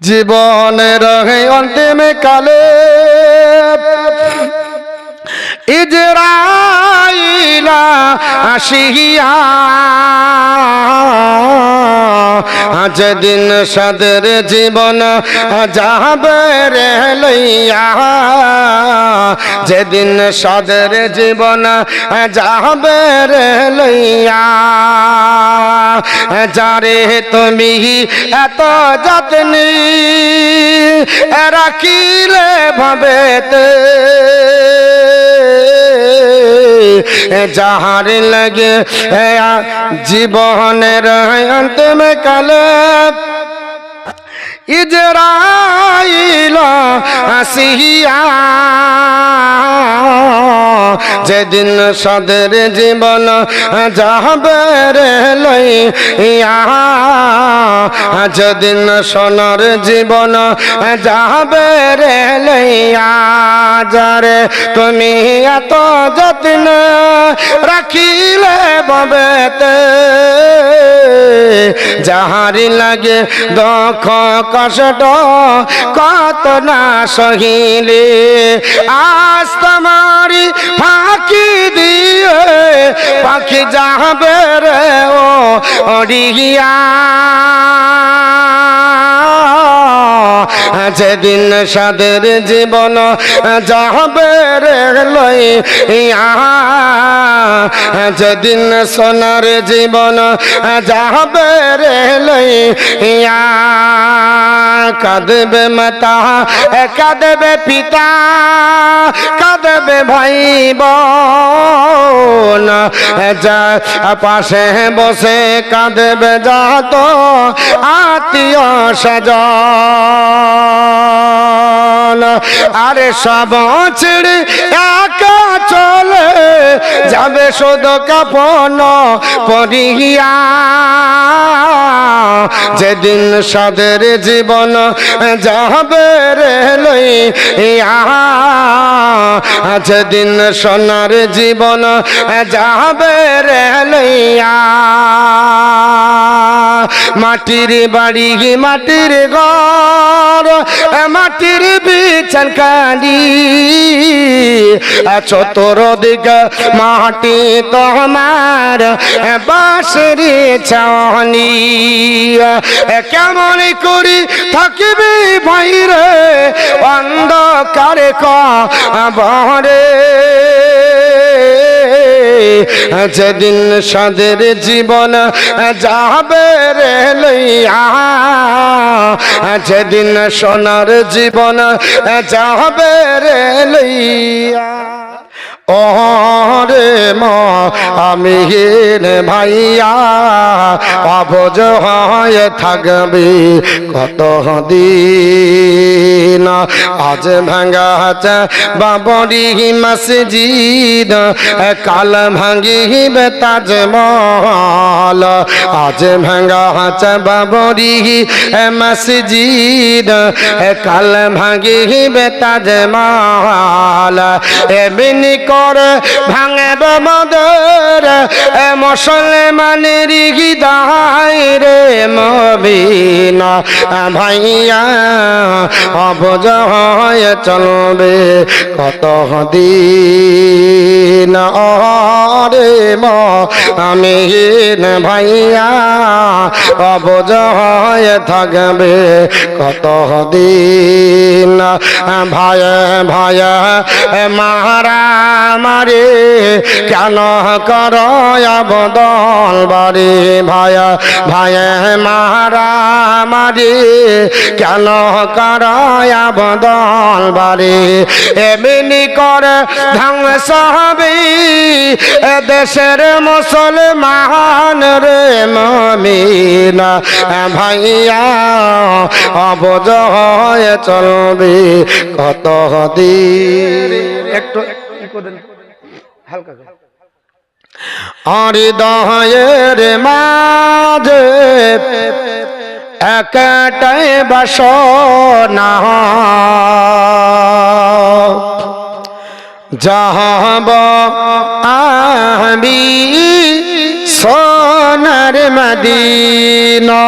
জীবনের অন্তিম কালে। ইজরাইলা আসিয়া। আজ দিন সাদের জীবন যাবে রে লইয়া। যেদিন সাদের জীবন যাবে রে লইয়া। যারে তুমি এত যত্নি রাখিলে ভাবেতে। যাহার লাগে জীবনের অন্তিম কালে ইজরাইল আসিয়া। যেদিন সদের জীবন যাবে রে লইয়া, যেদিন সোনার জীবন যাবে রে লইয়া, যারে তুমি এত যত্ন রাখিলে ববেতে যাহারি লাগে দখ, কষ্ট, কত না সহিলে, আজ তোমারি ফাঁকি দিয়ে পাখি যাবে রে ও অড়িয়া। যেদিন সাদের জীবন যাবে রে লই যেদিন সোনার জীবন যাবে রে লই কাঁদবে মাতা, কাঁদবে পিতা, কাঁদবে ভাই বোন যা পাশে বসে কাঁদবে যাত আত্মীয় সজন আরে সব ছেড়ে একা চলে যাবে শুধু কাপন পরিয়া। যেদিন সাদের জীবন যাবে রে লইয়া যেদিন সোনার জীবন যাবে রে লইয়া। মাটির বাড়ি, মাটির ঘর, মাটির বিছান কালি চতুর্দিক মাটি তোমার বাসের চাহনি কেমন করি থাকিবি ভাইরে, অন্ধকারে কবরে যেদিন সাদের জীবন যাবে রে লইয়া যেদিন সোনার জীবন যাবে রে লইয়া। ওরে মা, আমি ভাইয়া, অবজ হয়ে থাকবে কত দিন আজ ভাঙ্গা বাবরি মসজিদ, কাল ভাঙ্গিবে তাজমহল। আজ ভাঙ্গা বাবরি মসজিদ, কাল ভাঙ্গিবে তাজমহল। এমনি করে ভাঙে মদের মুসলমানের গিদাই রে মবিনা ভাইয়া অবজ হয়ে চলবে কত দিন রে ম আমি ভাইয়া, অবজ হয়ে থাকবে কত দিন ভাই ভাই, মারা মারে, কেন কর বদল বারে ভাই ভাই, মারা মারে, কেন কর বদল বারে এমনি কর ধ্বংস হবে, এ দেশের মুসলমান রে মমিনা, ভাইয়া, অবজ হয়ে চলবে কত দিন। একটু হালকা হৃদয়ের মাঝে একটাই বাসনা। যাহব আমি সোনার মদিনা।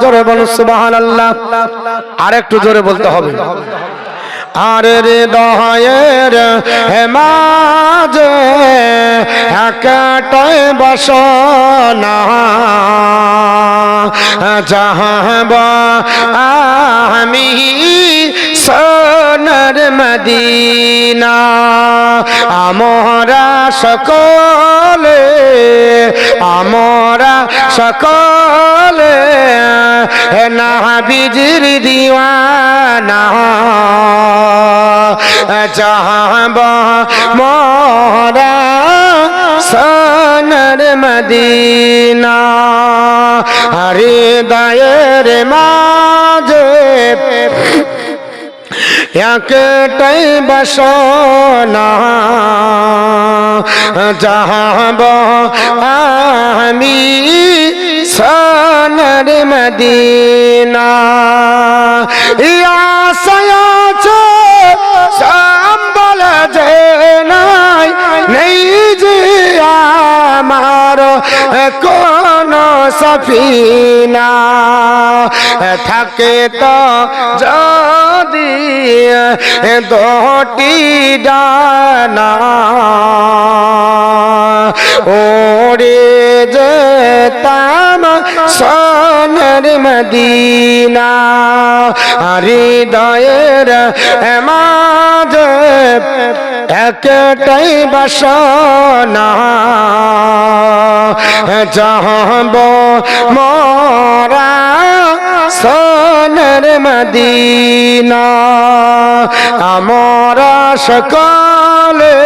জোরে বলুন সুবাহান আল্লাহ আর একটু জোরে বলতে হবে। আর হৃদয়ের হেমাজে একটাই বসনা। চাহব আমি সোনার মদিনা, আমরা সকলে আমরা সকলে না বিজির দিওয়ানা চাহব মোরা সোনার মদিনা, হৃদয়ের মাঝে একটাই বসনা, যাহব আমি সোনার মদিনা। ইয়া সয়াছে সম্বল যে নাই, নেই যে আমার কোন সফিনা। থাকে তো যদি দোটি ডানা। ওরে যেতাম সোনার মদিনা। হৃদয়ের মাঝে একটাই বাসনা। যাহব মোরা সোনার মদিনা। আমরা সকলে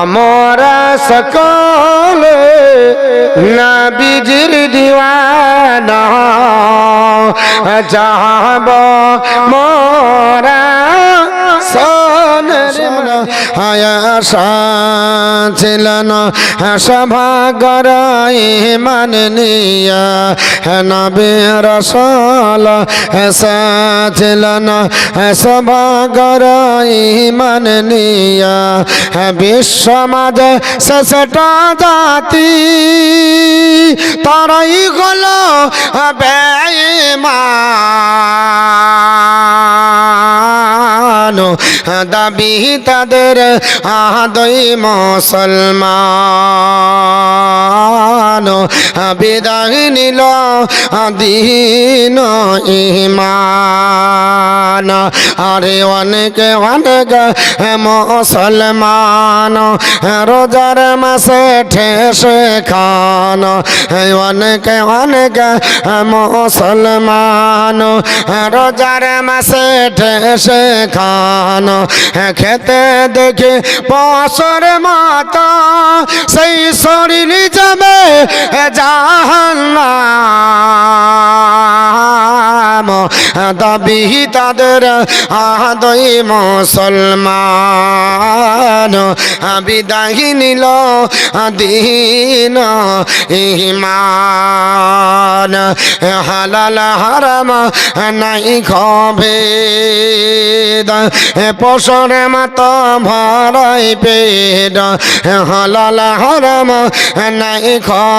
আমরা সকলে নবীজির দিওয়ানা। যাব মোরা আয়াসা ছিল না। রসল ছিল না। সভা গরাই নিয়া। বিশ্ব মাঝে শেষটা জাতি, তারাই হলো বেঈমান। দাবি তাদের আদই মুসলমান। বিদায় নিল দিন ইমান। আরে অনেকে, অনেক, মুসলমান, রোজার মাসে ঠেসে খান। অনেকে, অনেক, মুসলমান, রোজার মাসে ঠেসে খান। খেতে দেখে পশর মাতা সেই শরীর যাবে জাহান্নাম, দাবি তাদের আদই মুসলমান। বিদায় নিল দিন ইমান হালাল হারাম নাই খবে পশর মত ভরাই পেড হালাল হারাম নাই খবে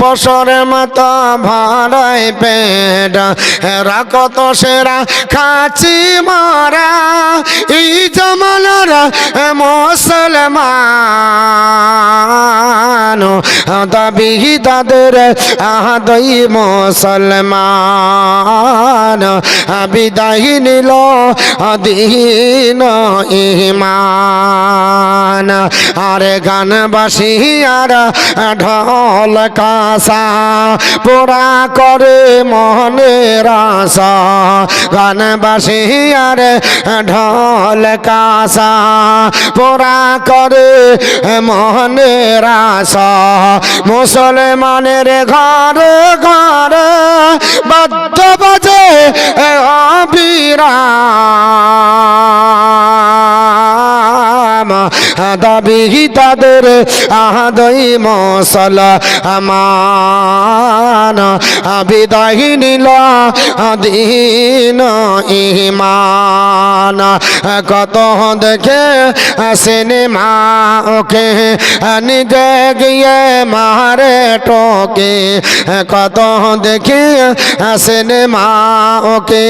পশর মত ভরাই পেড রাকত সেরা খাচি মারা। এই জমানার মুসলমান। দাবি তাদের আদই মুসলমান। বিদায় নিল দিন ইমান। আরে গানবাসী আর ঢল কাসা, পোড়া করে মনের আশা। গানবাসী আর, ঢল কাসা, পোড়া করে মনের রাসা মুসলমানের ঘরে ঘরে, বদ্ধ বাজে অবিরাম। দাবি তাদের আহাদই মসল আমান বিদায় নিল দিন ইমান কত দেখে সিনেমা ওকে নিজে গিয়ে মারে টোকে কত দেখে সিনেমা ওকে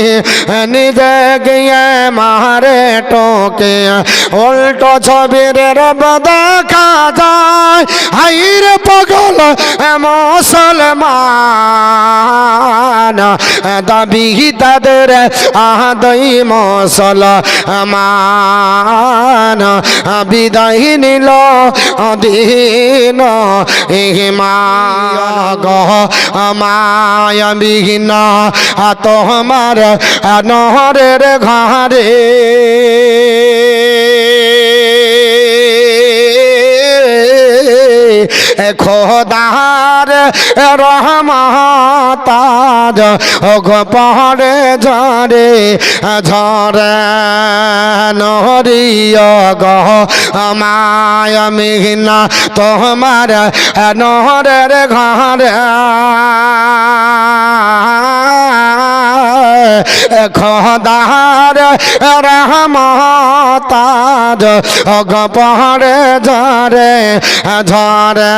নিজে গিয়ে মারে টোকে উল্টো ছবির রব দেখা যায় হাইর পগল মুসলমান। দাবি তাদের আদই মসল মান বিদায় নিল দিন গহ মায়া বিহীন তোমার নহরের ঘরে খোদার রহমতাজ গোপরে ঝরে ঝরে নরিয় গহ মায় মিহিনা তোমার নহরের ঘরে। খোদার রহমতাজ গপরে ঝরে ঝরে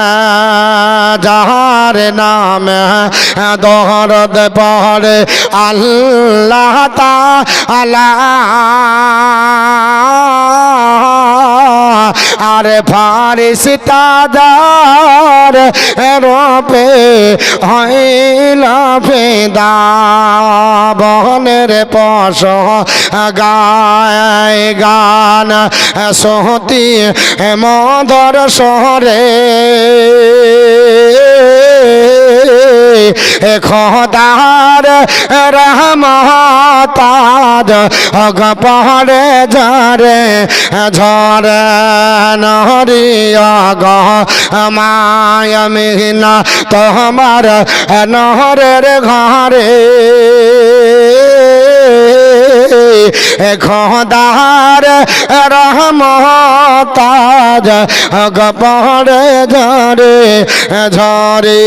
যাহার নাম দহরদ পড়ে আল্লাহ আল্লাহ আর ফারিস তাদার হয় হইল ফেদা বহনের পশ গায় গান সহতি মদর শহরে খদার রহমতাদ গপরে ঝরে ঝরে নহরিয়া গহ মায় তোমার নহরের ঘরে। খদার রহমতাজ গপরে ঝরে ঝরে।